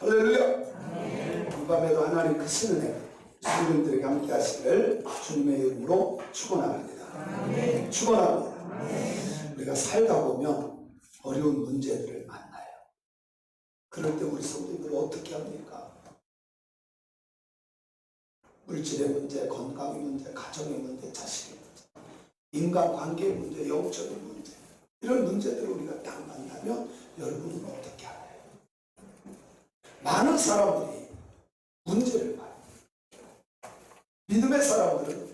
할렐루야. 이 밤에도 하나님 크신 은혜 주님들에게 함께 하시기를 주님의 이름으로 축원합니다. 축원합니다. 우리가 살다 보면 어려운 문제들을 만나요. 그럴 때 우리 성도님들 어떻게 합니까? 물질의 문제, 건강의 문제, 가정의 문제, 자식의 문제, 인간관계의 문제, 영적인 문제 이런 문제들을 우리가 딱 만나면 여러분은 어떻게 하나요? 많은 사람들이 문제를 봐요. 믿음의 사람들은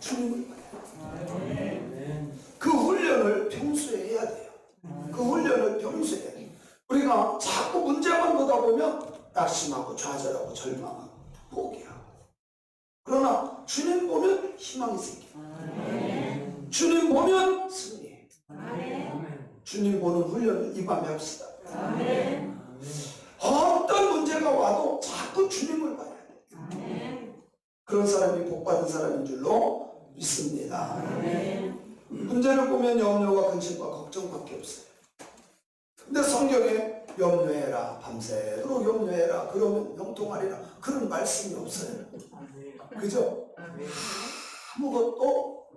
주님을 봐요. 그 훈련을 평소에 해야 돼요. 그 훈련을 평소에 해야 돼요. 우리가 자꾸 문제만 보다 보면 낙심하고 좌절하고 절망하고 포기하고 그러나 주님 보면 희망이 생겨요. 주님 보면 승리해요. 주님 보는 훈련을 이 밤에 합시다. 어떤 그런 사람이 복받은 사람인 줄로 믿습니다. 문제를 보면 염려와 근심과 걱정밖에 없어요. 근데 성경에 염려해라 밤새도록 염려해라 그러면 형통하리라 그런 말씀이 없어요. 그죠? 아무것도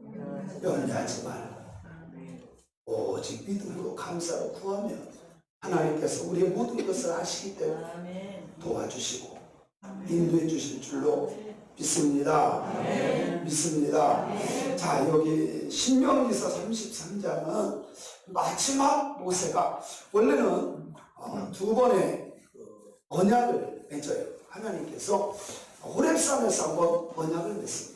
염려하지 말라. 오직 믿음으로 감사로 구하면 하나님께서 우리의 모든 것을 아시기 때문에 도와주시고 인도해 주실 줄로 믿습니다. 믿습니다. 자, 여기 신명기서 33장은 마지막 모세가 원래는 어, 두 번의 그 언약을 맺어요. 하나님께서 호렙산에서 한번 언약을 맺습니다.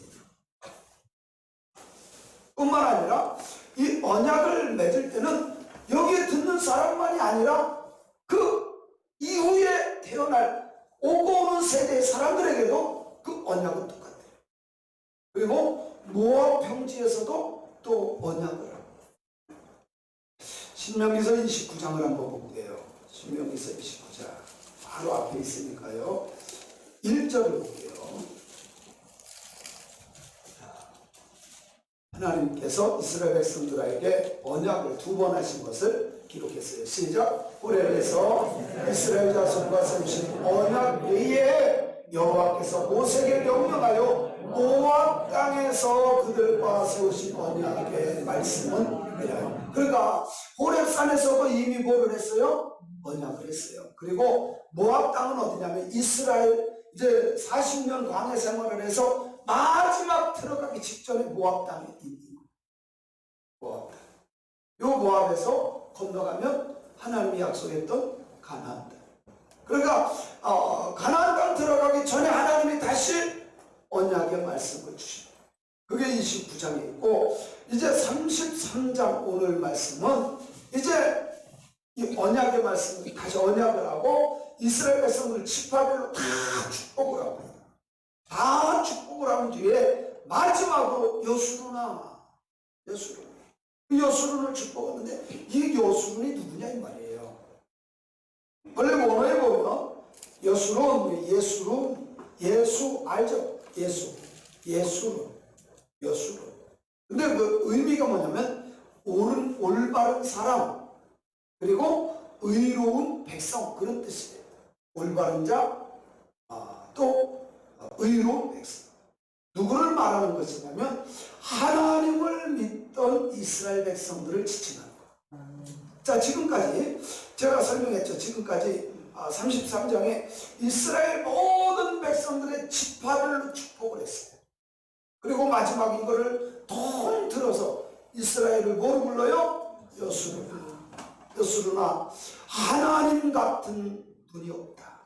뿐만 아니라 이 언약을 맺을 때는 여기에 듣는 사람만이 아니라 그 이후에 태어날 오고 오는 세대의 사람들에게도 그 언약은 똑같아요. 그리고 모압 평지에서도 또 언약을 신명기서 29장을 한번 볼게요. 신명기서 29장 바로 앞에 있으니까요. 1절을 볼게요. 하나님께서 이스라엘 백성들에게 언약을 두 번 하신 것을 기록했어요. 시작. 호렙에서 이스라엘 자손과 세우신 언약 외에 여호와께서 모세에게 명령하여 모압 땅에서 그들과 세우신 언약의 말씀은 이래요. 그러니까 호렙산에서도 이미 뭐를 했어요? 언약을 했어요. 그리고 모압 땅은 어디냐면 이스라엘 이제 40년 광해 생활을 해서 마지막 들어가기 직전에 모압 땅에 있는. 모압 땅. 요 모압에서 건너가면 하나님이 약속했던 가나안 땅. 그러니까 어, 가나안 땅 들어가기 전에 하나님이 다시 언약의 말씀을 주십니다. 그게 29장에 있고 이제 33장 오늘 말씀은 이제 이 언약의 말씀을 다시 언약을 하고 이스라엘 백성들 지파별로 다 축복을 하고 다 축복을 한 뒤에 마지막으로 여수루나 여수루 그 여수룬을 축복하는데 이 여수룬이 누구냐 이 말이에요. 원래 원어에 보면 여수룬, 예수룬, 예수 알죠? 예수, 예수룬, 여수룬. 근데 그 의미가 뭐냐면 옳은 올바른 사람 그리고 의로운 백성 그런 뜻이에요. 올바른 자, 아, 또 의로운 백성. 누구를 말하는 것이냐면 하나님을 믿던 이스라엘 백성들을 지칭하는 거예요. 자, 지금까지 제가 설명했죠. 지금까지 33장에 이스라엘 모든 백성들의 지파별로 축복을 했어요. 그리고 마지막 이거를 통틀어서 이스라엘을 뭐로 불러요? 불러요. 여수르나 하나님 같은 분이 없다.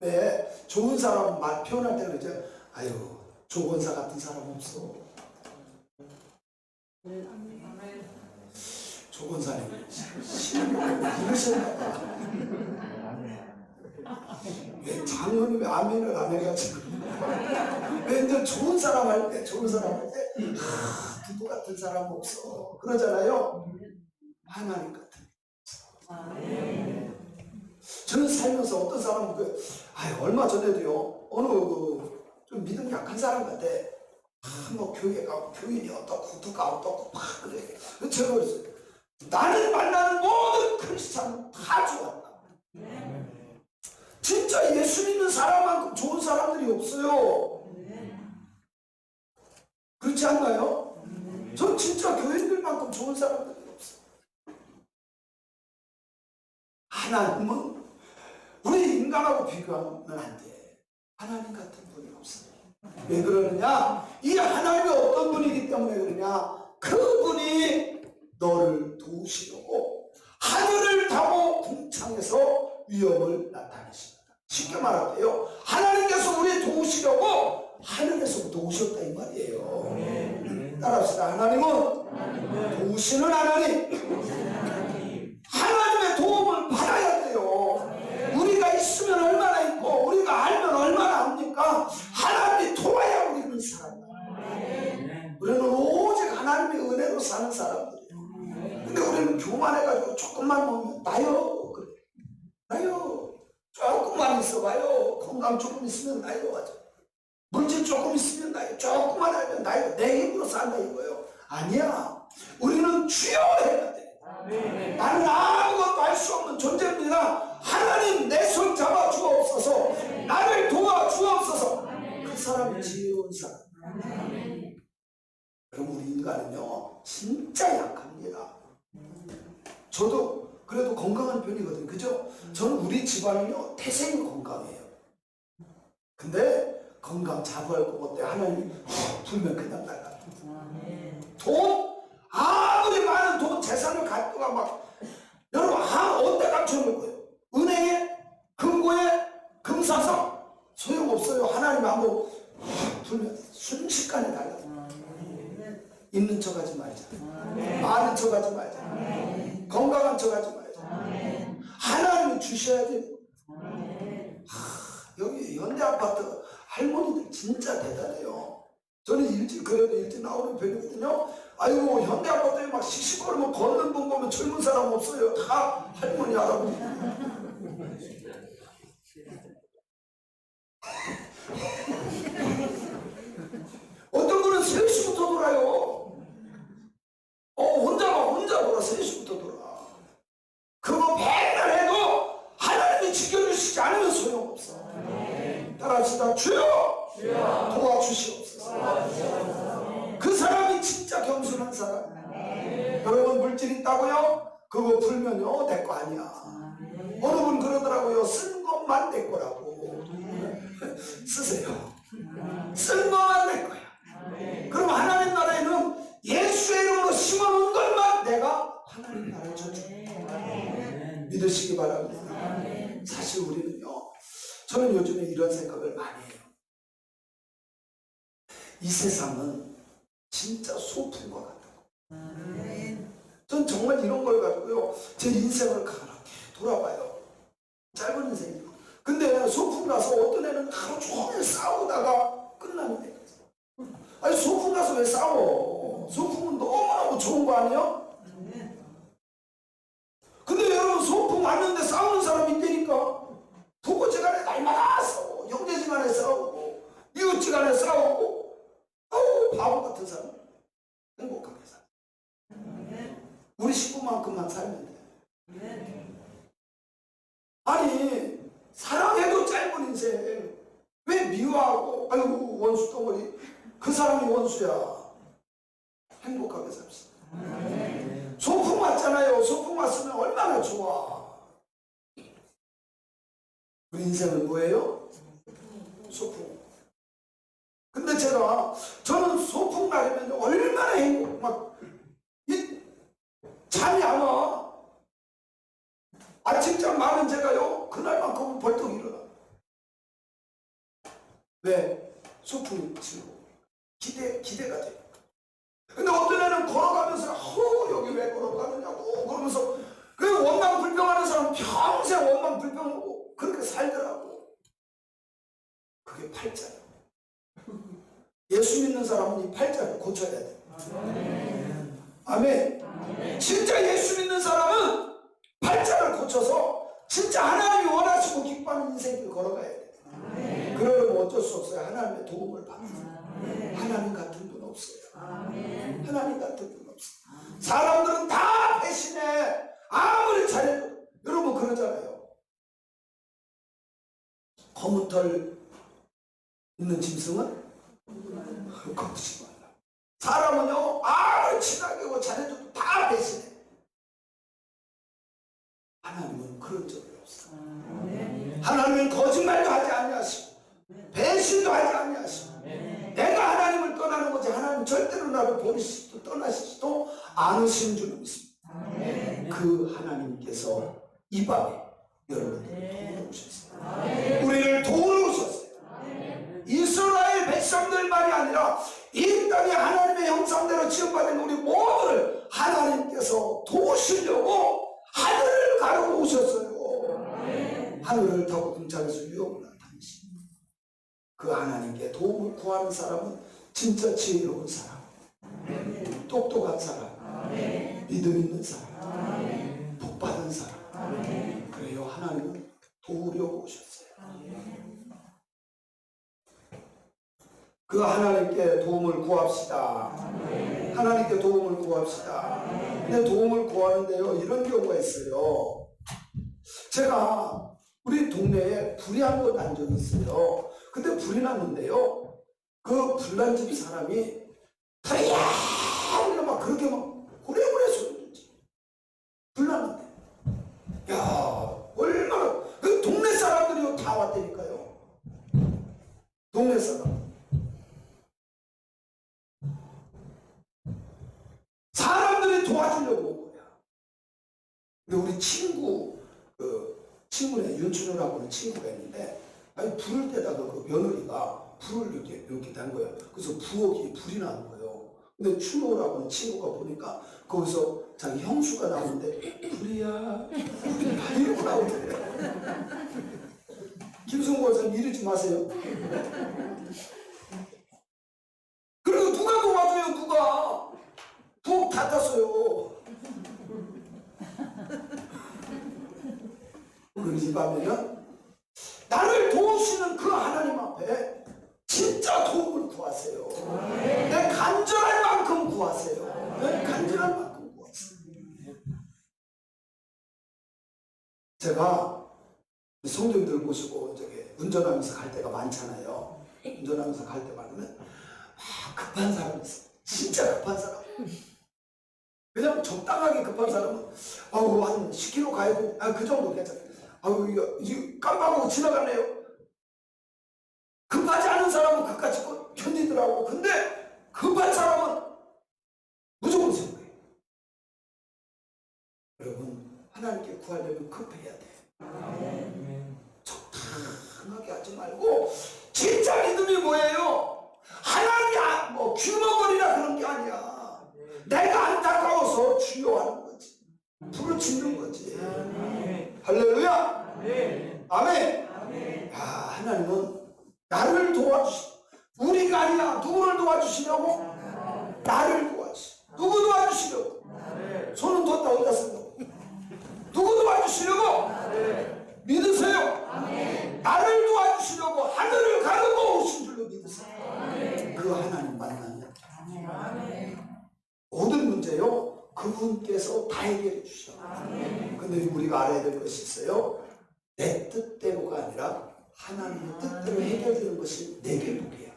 왜? 좋은 사람 말 표현할 때 그러죠. 아유, 조건사 같은 사람 없어. 조건사님, 이러셨나 봐. 왜 아멘을 안 해가지고. 왜 이제 좋은 사람 할 때, 좋은 사람 할 때, 아, 누구 같은 사람 없어. 그러잖아요. 하나님 같은. 저는 살면서 어떤 사람은 그, 아 얼마 전에도요, 어느 그, 좀 믿음 약한 사람 같아. 아, 뭐, 교회 가고, 교인이 어떻고, 누가 어떻고, 막 그래. 제가 그랬어요. 나를 만나는 모든 크리스찬은 다 좋았다. 진짜 예수 믿는 사람만큼 좋은 사람들이 없어요. 그렇지 않나요? 전 진짜 교인들만큼 좋은 사람들이 없어요. 하나님은 우리 인간하고 비교하면 안 돼. 하나님 같은 분이 없어요. 왜 그러느냐? 이 하나님이 어떤 분이기 때문에 그러냐? 그분이 너를 도우시려고 하늘을 타고 궁창에서 위험을 나타내십니다. 쉽게 말하면요. 하나님께서 우리 도우시려고 하늘에서부터 오셨다 이 말이에요. 따라합시다. 하나님은 도우시는 하나님. 하나님의 도움을 받아야 돼요. 우리가 있으면 얼마나 있고 우리가 알면 얼마나 압니까? 하나님이 도와야 우리는 살아요. 우리는 오직 하나님의 은혜로 사는 사람들이에요. 근데 우리는 교만해가지고 조금만 보면 나요. 그래. 나요. 조금만 있어봐요. 건강 조금 있으면 나요. 하죠. 물질 조금 있으면 나요. 조금만 하면 나요. 내 힘으로 산다 이거요. 아니야. 우리는 주여 해야 돼. 나는 아무것도 할 수 없는 존재입니다. 하나님 내 손 잡아 주옵소서. 나를 도와 주옵소서. 그 사람이 지혜로운 사람. 여러분 우리 인간은요 진짜 약합니다. 저도 그래도 건강한 편이거든요. 그죠? 저는 우리 집안은요 태생이 건강해요. 근데 건강 자부할 것 어때? 하나님 불면 그냥 날라. 돈 아무리 많은 돈 재산을 갖고가 막 여러분 아 어디다 감춰놓을 거예요? 은행에 금고에 금사서 소용없어요. 하나님 한번 불면 순식간에 날라. 있는 척 하지 말자. 많은 척 하지 말자. 건강한 척 하지 말자. 하나님이 주셔야 돼. 하, 여기 현대 아파트 할머니들 진짜 대단해요. 저는 일찍 그래도 일찍 나오는 편이거든요. 아이고 현대 아파트에 막 씩씩거리면 걷는 분 보면 젊은 사람 없어요. 다 할머니 할아버지. 풀면요, 내거 아니야. 어느 분 그러더라고요. 쓴 것만 내 거라고. 쓰세요. 쓴 것만 내 거야. 그럼 하나님 나라에는 예수의 이름으로 심어놓은 것만 내가 하나님 나라에 줬죠. 믿으시기 바랍니다. 사실 우리는요, 저는 요즘에 이런 생각을 많이 해요. 이 세상은 진짜 소풍과 같다고. 전 정말 이런 걸 가지고요, 제 인생을 그렇게 돌아봐요. 짧은 인생이요. 근데 소풍 가서 어떤 애는 하루 종일 싸우다가 끝나는 있어. 아니 소풍 가서 왜 싸워? 소풍은 너무너무 좋은 거 아니야? 근데 여러분 소풍 왔는데 싸우는 사람이 있다니까 부부지간에 날마다 싸우고 형제지간에 싸우고 이웃지간에 싸우고 아우 바보 같은 사람 행복하게 살아 우리 식구만큼만 살면 돼. 아니 사랑해도 짧은 인생. 왜 미워하고 아이고 원수 덩어리 그 사람이 원수야. 행복하게 삽시다. 소풍 왔잖아요. 소풍 왔으면 얼마나 좋아. 우리 인생은 뭐예요? 소풍. 근데 제가 저는 소풍 날이면 얼마나 행복 막 이, 잠이 안 와. 아침잠 많은 제가요? 그날만큼은 벌떡 일어나. 왜? 소풍이 즐거워 기대, 기대가 돼 근데 어떤 애는 걸어가면서 허 여기 왜 걸어가느냐고 그러면서 그 원망 불평하는 사람 평생 원망 불평하고 그렇게 살더라고. 그게 팔자예요. 예수 믿는 사람은 이 팔자를 고쳐야 돼 아 멘. 진짜 예수 믿는 사람은 팔자를 고쳐서 진짜 하나님이 원하시고 기뻐하는 인생을 걸어가야 돼. 그러려면 어쩔 수 없어요. 하나님의 도움을 받아요 하나님 같은 분 없어요. 하나님 같은 분 없어요. 사람들은 다 배신해. 아무리 잘해도. 여러분 그러잖아요. 검은 털 있는 짐승은? 말라. 사람은요 아무리 친하게 잘해줘도 다 배신해. 하나님은 그런 적이 없어. 하나님은 거짓말도 하지 아니하시고 배신도 하지 아니하시고 내가 하나님을 떠나는 거지 하나님 절대로 나를 버리시지도 떠나시지도 않으신 줄 믿습니다. 그 하나님께서 이 밤에 여러분들을 도우러 오셨어요. 우리를 도우러 오셨어요. 이스라엘 백성들만이 아니라 이 땅에 하나님의 형상대로 지음받은 모두를 하나님께서 도우시려고 하늘을 가르고 오셨어요. 하늘을 타고 등장해서 유혹을 나타내신 그 하나님께 도움을 구하는 사람은 진짜 지혜로운 사람, 똑똑한 사람, 믿음 있는 사람, 복 받은 사람. 그래요. 하나님은 도우려고 오셨어요. 그 하나님께 도움을 구합시다. 하나님께 도움을 구합시다. 근데 도움을 구하는데요, 이런 경우가 있어요. 제가 우리 동네에 불이 한 번 난 적이 있어요. 근데 불이 났는데요, 그 불난 집 사람이 불이야! 막 그렇게 막 고래고래 소리 지 불났는데. 야, 얼마나, 그 동네 사람들이 다 왔다니까요. 동네 사람. 사람들이 도와주려고 온 거야. 근데 우리 친구, 그, 친구네 윤춘우라고 하는 친구가 있는데, 아니, 불을 때다가 그 며느리가 불을 이렇게, 이렇게 단 거야. 그래서 부엌이 불이 나는 거예요. 근데 춘우라고 하는 친구가 보니까 거기서 자기 형수가 나오는데, 불이야, 불이야, 이러고 나오더래요. 김성구 원사님 이러지 마세요. 그리고 누가 도와줘요, 누가? 부엌 다 땄어요. 밤에는 나를 도우시는 그 하나님 앞에 진짜 도움을 구하세요. 내 간절할 만큼 구하세요. 내 간절할 만큼 구하세요. 제가 성도님들 모시고 저기 운전하면서 갈 때가 많잖아요. 운전하면서 갈 때 많으면 아, 급한 사람 있어. 진짜 급한 사람. 그냥 적당하게 급한 사람은 아우 한 10km 가야 돼. 아그 정도 괜찮아. 아우 이거, 이거 깜빡하고 지나가네요. 급하지 않은 사람은 그까지 견디더라고. 근데 급한 사람은 무조건 세워요. 여러분 하나님께 구하려면 급해야 돼. 적당하게 하지 말고 진짜 믿음이 뭐예요? 하나님이 아- 뭐 규모거리나 그런 게 아니야. 내가 안타까워서 주여하는 거지. 부르짖는 거지. 할렐루야. 아멘. 야, 하나님은 나를 도와주시. 우리가 아니야. 누구를 도와주시려고? 나를 도와주시. 누구 도와주시려고? 손은 뒀다 어디다 쓴다고? 누구 도와주시려고? 믿으세요. 나를 도와주시려고 하늘을 가르고 오신 줄로 믿으세요. 그 하나님 만나면 모든 문제요 그분께서 다 해결해 주셔. 근데 우리가 알아야 될 것이 있어요. 내 뜻대로가 아니라 하나님의 뜻대로 해결되는 것이 내게 복이야.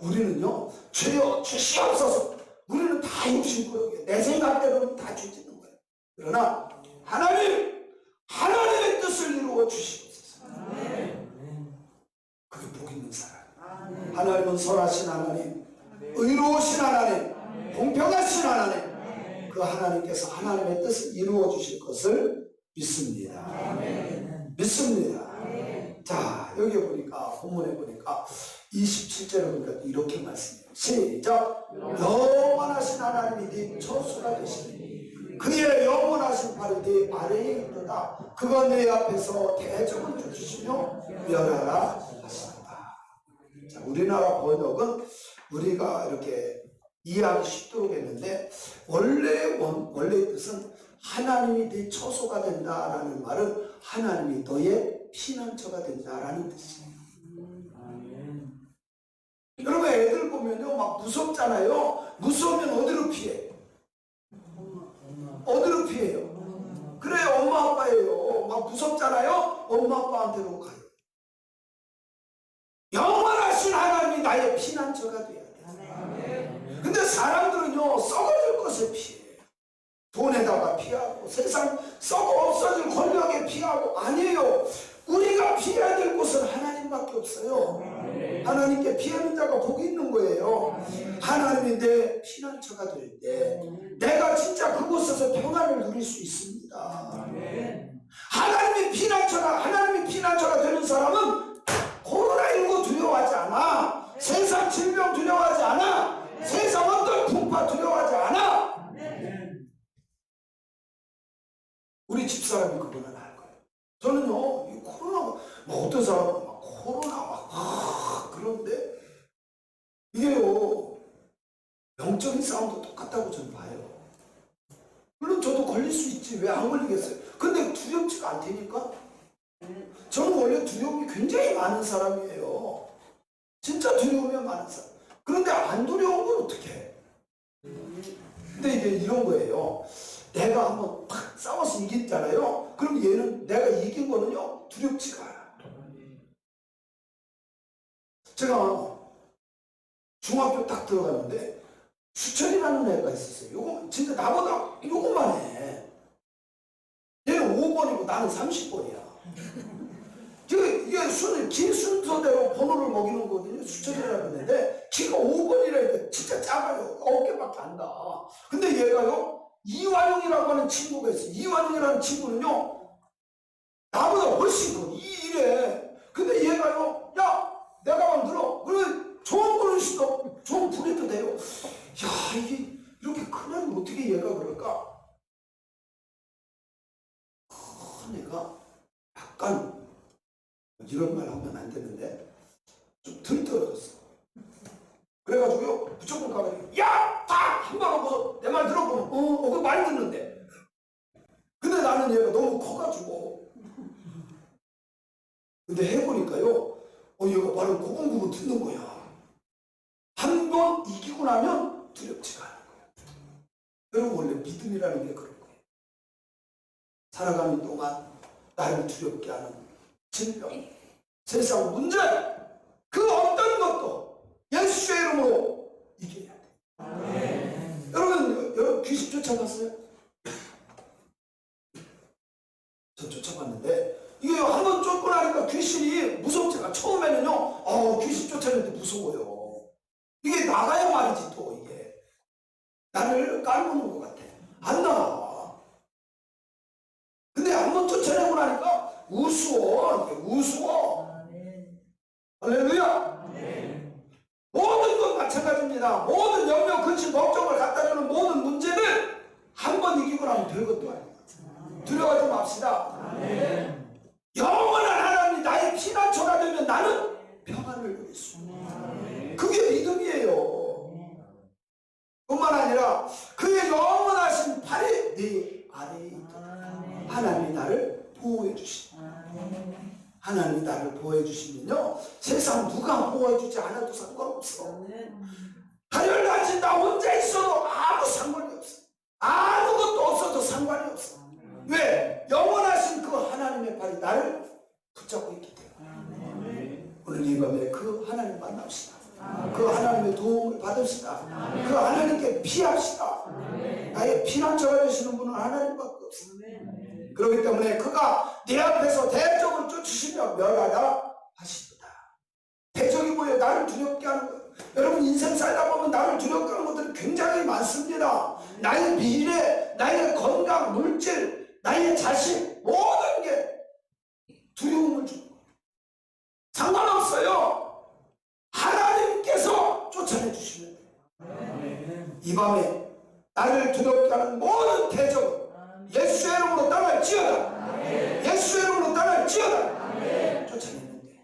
우리는요 죄여 주시옵소서. 우리는 다 욕심꾸러기야. 내 생각대로는 다 주지는 거야. 그러나 하나님 하나님의 뜻을 이루어 주시옵소서. 그게 복 있는 사람. 하나님은 선하신 하나님, 의로우신 하나님, 공평하신 하나님. 그 하나님께서 하나님의 뜻을 이루어 주실 것을 믿습니다. 믿습니다. 자, 여기 보니까, 본문에 보니까 27절에 보니까 이렇게 말씀해요. 시작. 영원하신 하나님이 네 처수가 되시니 그의 영원하신 팔이 네 아래에 있도다. 그가 내 앞에서 대적을 주시며 멸하라 하신다. 자, 우리나라 번역은 우리가 이렇게 이해하기 쉽도록 했는데 원래 원, 원래의 뜻은 하나님이 네 처소가 된다라는 말은 하나님이 너의 피난처가 된다라는 뜻이에요. 음. 여러분 애들 보면요 막 무섭잖아요. 무서우면 어디로 피해? 어디로 피해요? 그래 엄마 아빠예요. 막 무섭잖아요. 엄마 아빠한테로 가요. 영원하신 하나님이 나의 피난처가 돼야 돼. 근데 사람들은요 썩어질 것을 피해. 돈에다가 피하고 세상 썩어 없어질 권력에 피하고 아니에요. 우리가 피해야 될 곳은 하나님밖에 없어요. 하나님께 피하는 자가 복이 있는 거예요. 하나님이 내 피난처가 될 때 내가 진짜 그곳에서 평안을 누릴 수 있습니다. 하나님이 피난처가 하나님이 피난처가 되는 사람은 코로나19 두려워하지 않아. 세상 질병 두려워하지 않아. 세상 어떤 풍파 두려워하지 않아. 우리 집사람이 그거는 알 거예요. 저는요, 이 코로나가, 뭐 어떤 사람은 막 코로나 막, 아, 그런데 이게요, 영적인 싸움도 똑같다고 저는 봐요. 물론 저도 걸릴 수 있지. 왜 안 걸리겠어요? 근데 두렵지가 않다니까? 저는 원래 두려움이 굉장히 많은 사람이에요. 진짜 두려움이 많은 사람. 그런데 안 두려운 건 어떡해? 근데 이게 이런 거예요. 내가 한번 팍 싸워서 이겼잖아요. 그럼 얘는 내가 이긴 거는요 두렵지가 않아. 제가 중학교 딱 들어갔는데 수철이라는 애가 있었어요. 요거 진짜 나보다 요거만 해. 얘는 5번이고 나는 30번이야. 지금 이게 순, 길 순서대로 번호를 먹이는 거거든요. 수철이라고 했는데 키가 5번이라 했는데 진짜 작아요. 어깨밖에 안 닿아. 근데 얘가요 이완용이라고 하는 친구가 있어요. 이완용이라는 친구는요 나보다 훨씬 커. 이 이래. 근데 얘가요 야 내가 만 들어. 그래 좋은 시도 좋은 부려도 돼요. 야 이게 이렇게 큰 애를 어떻게 얘가 그럴까? 큰 애가 약간 이런 말 하면 안 되는데 좀 들떨어졌어. 그래가지고요 무조건 가가지고 야딱한번 하고 내말 들어보면 어, 어, 그말 듣는데. 근데 나는 얘가 너무 커가지고. 근데 해보니까요, 어, 얘가 말을 고군고군 듣는 거야. 한 번 이기고 나면 두렵지가 않은 거야. 여러분 원래 믿음이라는 게 그런 거예요. 살아가는 동안 나를 두렵게 하는 질병, 세상 문제, 그 어떤 것도 예수의 이름으로 이겨야 돼. 여러분, 여러분 귀신 쫓아봤어요? 저 쫓아봤는데 이게 한 번 쫓고 나니까 귀신이 무섭지가 처음에는요, 어 귀신 쫓아내는데 무서워요. 이게 나가야 말이지 또 이게 나를 깔보는 것 같아. 안 나가. 근데 한 번 쫓아내고 나니까 우스워, 이게 우스워. 할렐루야. 모든 건 마찬가지입니다. 모든 염려, 근심, 걱정을 갖다 주는 모든 문제를 한 번 이기고 나면 별것도 아니에요. 두려워하지 맙시다. 영원한 하나님이 나의 피난처가 되면 나는 평안을 누릴 수 있는 그게 믿음이에요. 뿐만 아니라 그의 영원하신 팔이 네 아래에 있다. 하나님이 나를 보호해 주시. 하나님이 나를 보호해 주시면요 세상 누가 보호해 주지 않아도 상관없어. 다리를 다친 나 혼자 있어도 아무 상관이 없어. 아무것도 없어도 상관이 없어. 왜? 영원하신 그 하나님의 팔이 나를 붙잡고 있기 때문에. 오늘 이 밤에 그 하나님 만납시다. 그 하나님의 도움을 받읍시다. 그 하나님께 피합시다. 나의 피난처가 되시는 분은 하나님밖에 없어. 그렇기 때문에 그가 네 앞에서 대적을 쫓으시며 멸하라 하시도다. 대적이 뭐예요? 나를 두렵게 하는 거예요. 여러분 인생 살다 보면 나를 두렵게 하는 것들이 굉장히 많습니다. 나의 미래, 나의 건강, 물질, 나의 자식 모든 게 두려움을 주는 거예요. 상관없어요. 하나님께서 쫓아내 주시면 돼요. 이 밤에 나를 두렵게 하는 모든 대적은 예수의 이름으로 떠날지어다. 예수의 이름으로 떠날지어다. 쫓아내는 데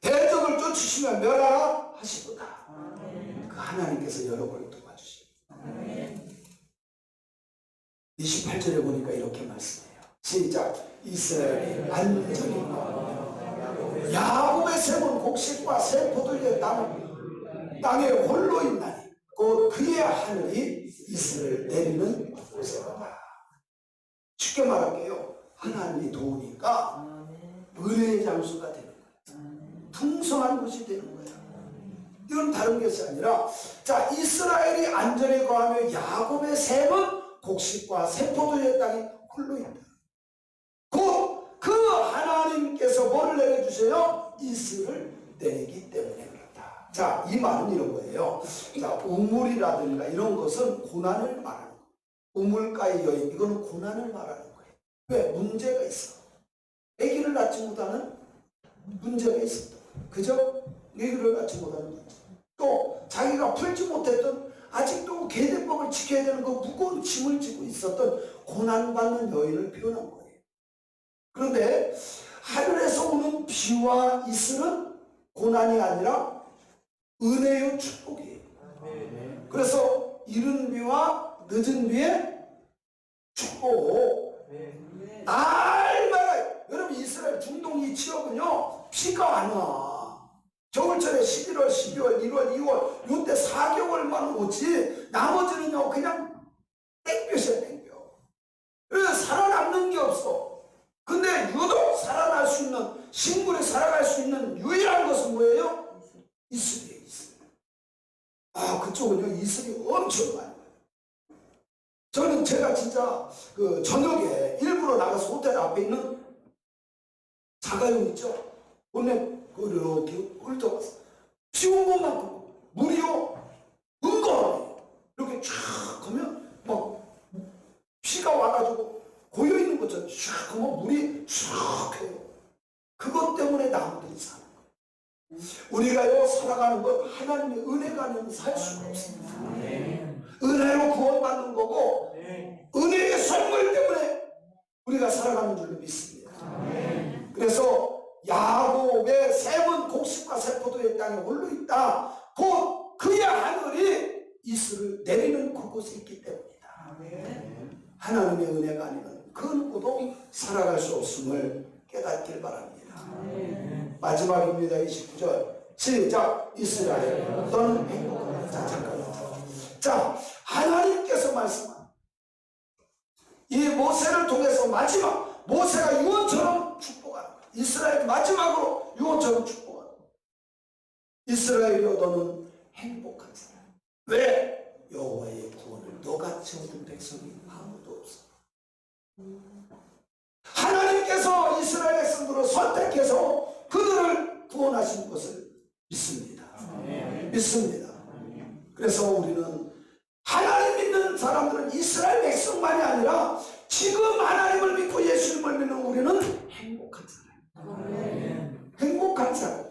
대적을 쫓으시며 멸하라 하시도다. 그 하나님께서 여러분을 도와주시고 28절에 보니까 이렇게 말씀해요. 시작. 이스라엘이 안전히 나오며 야곱의 샘은 곡식과 새 포도주의 땅 땅에 홀로 있나니 곧 그의 하늘이 이스를 내리는 곳이로다. 쉽게 말할게요. 하나님이 도우니까 은혜의 장수가 되는 거예요. 풍성한 것이 되는 거야. 이건 다른 것이 아니라 자 이스라엘이 안전에 거하며 야곱의 샘은 곡식과 세포도의 땅이 홀로 있다. 곧 그 하나님께서 뭐를 내려주세요? 이슬을 내리기 때문에 그렇다. 자, 이 말은 이런 거예요. 자, 우물이라든가 이런 것은 고난을 말하는 거예요. 우물가의 여인, 이거는 고난을 말하는 거예요. 왜? 문제가 있어. 아기를 낳지 못하는 문제가 있었다. 그죠? 아기를 낳지 못하는 문제. 또 자기가 풀지 못했던 아직도 계대법을 지켜야 되는 그 무거운 짐을 지고 있었던 고난받는 여인을 표현한 거예요. 그런데 하늘에서 오는 비와 이슬은 고난이 아니라 은혜요 축복이에요. 그래서 이른 비와 늦은 비의 축복. 날마다 여러분 이스라엘 중동 이 지역은요 비가 안 와. 겨울철에 11월, 12월, 1월, 2월 요때 4개월만 오지 나머지는요 그냥 땡볕이야 땡볕. 그래서 살아남는 게 없어. 근데 유독 살아날 수 있는 식물이 살아갈 수 있는 유일한 것은 뭐예요? 이슬이에요 이슬. 아 그쪽은요 이슬이 엄청 많아요. 저는 제가 진짜 그 저녁에 일부러 나가서 호텔 앞에 있는 자가용 있죠? 원래 그 이렇게 훑어봤어. 비온 것만큼 물이요 은거해요. 이렇게 쫙 하면 막 비가 와가지고 고여 있는 것처럼 쫙 하면 물이 쫙 해요. 그것 때문에 나무들이 사는 거예요. 우리가요 살아가는 건 하나님의 은혜가 아니면 살 수가 없습니다. 은혜로 구원받는 거고 은혜의 선물 때문에 우리가 살아가는 줄로 믿습니다. 그래서 야곱의 샘은 곡식과 세포도의 땅에 홀로 있다. 곧 그의 하늘이 이슬을 내리는 그곳에 있기 때문이다. 하나님의 은혜가 아니면 그 누구도 살아갈 수 없음을 깨닫길 바랍니다. 마지막입니다. 29절. 시작. 이스라엘, 너는 행복하다. 자, 잠깐만. 자, 하나님께서 말씀한 이 모세를 통해서 마지막 모세가 유언처럼 축복하는. 이스라엘 마지막으로 유언처럼 축복하는. 이스라엘이여 너는 행복한 사람. 왜? 여호와의 구원을 너같이 얻은 백성이 아무도 없어. 하나님께서 이스라엘 백성들을 선택해서 그들을 구원하신 것을 믿습니다. 믿습니다. 그래서 우리는 하나님 믿는 사람들은 이스라엘 백성만이 아니라 지금 하나님을 믿고 예수님을 믿는 우리는 행복한 사람. 행복한 사람.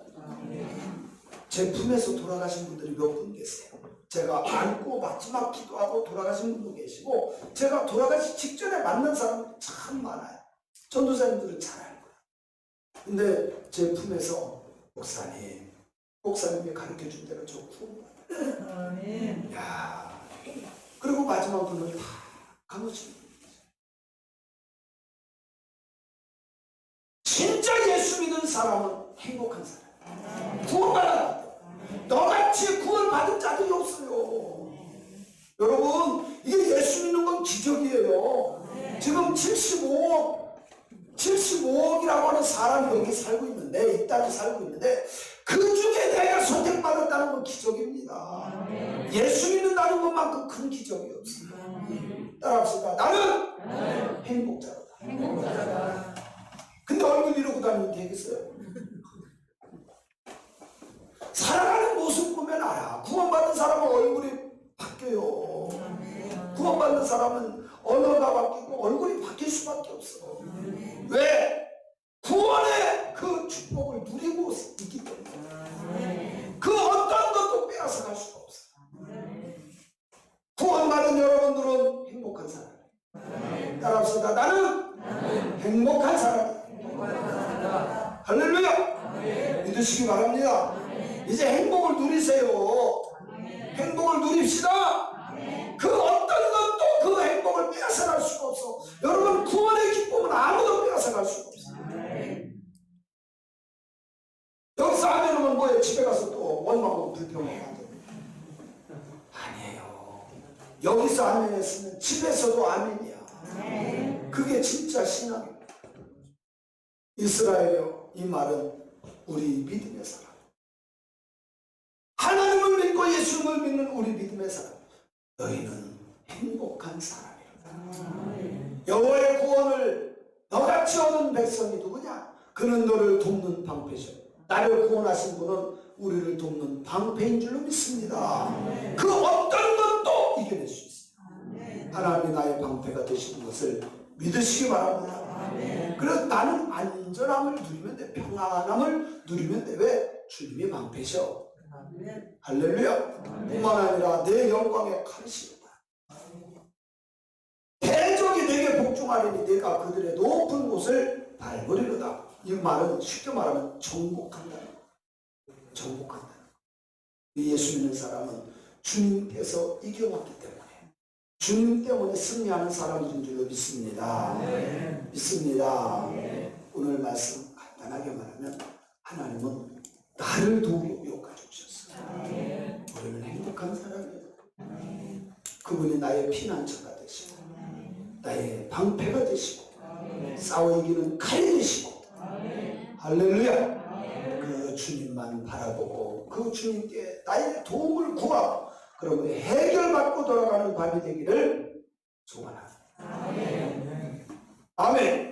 제 품에서 돌아가신 분들이 몇 분 계세요. 제가 안고 마지막 기도하고 돌아가신 분도 계시고 제가 돌아가시 직전에 만난 사람이 참 많아요. 전도사님들은 잘 알고요. 근데 제 품에서 목사님, 목사님이 가르쳐 준 대로 저 구원받아요. 야 그리고 마지막 분을 다 가놓치는 거예요. 진짜 예수 믿은 사람은 행복한 사람. 구원받았다. 너같이 구원받은 자들이 없어요. 여러분, 이게 예수 믿는 건 기적이에요. 지금 75억, 75억이라고 하는 사람이 여기 살고 있는데, 이 땅에 살고 있는데, 그 중에 내가 선택받았다는 건 기적입니다. 예수 믿는다는 것만큼 큰 기적이 없어요. 따라합시다. 나는 행복자로다. 근데 얼굴 이러고 다니면 되겠어요? 살아가는 모습 보면 알아. 구원받은 사람은 얼굴이 바뀌어요. 구원받는 사람은 언어가 바뀌고 얼굴이 바뀔 수밖에 없어. 왜? 했으면 집에서도 아멘이야. 그게 진짜 신앙입니다. 이스라엘이요. 이 말은 우리 믿음의 사람. 하나님을 믿고 예수님을 믿는 우리 믿음의 사람. 너희는 행복한 사람이다. 여호와의 구원을 너같이 얻은 백성이 누구냐? 그는 너를 돕는 방패죠. 나를 구원하신 분은 우리를 돕는 방패인 줄로 믿습니다. 그 어떤 것도 이겨낼 수 있습니다. 하나님이 나의 방패가 되시는 것을 믿으시기 바랍니다. 그래서 나는 안전함을 누리면 돼. 평안함을 누리면 돼. 왜? 주님이 방패셔. 할렐루야. 뿐만 아니라 내 영광의 칼이시다. 대적이 내게 복종하리니 내가 그들의 높은 곳을 밟으리로다. 이 말은 쉽게 말하면 정복한다. 정복한다. 예수 믿는 사람은 주님께서 이겨왔기 때문에 주님 때문에 승리하는 사람들인 줄로 믿습니다. 믿습니다. 오늘 말씀 간단하게 말하면 하나님은 나를 도우기 위해 가져오셨어요. 우리는 행복한 사람이에요. 그분이 나의 피난처가 되시고 나의 방패가 되시고 싸워 이기는 칼이 되시고 할렐루야 그 주님만 바라보고 그 주님께 나의 도움을 구하고 그러면 해결받고 돌아가는 밤이 되기를 소원합니다. 아멘.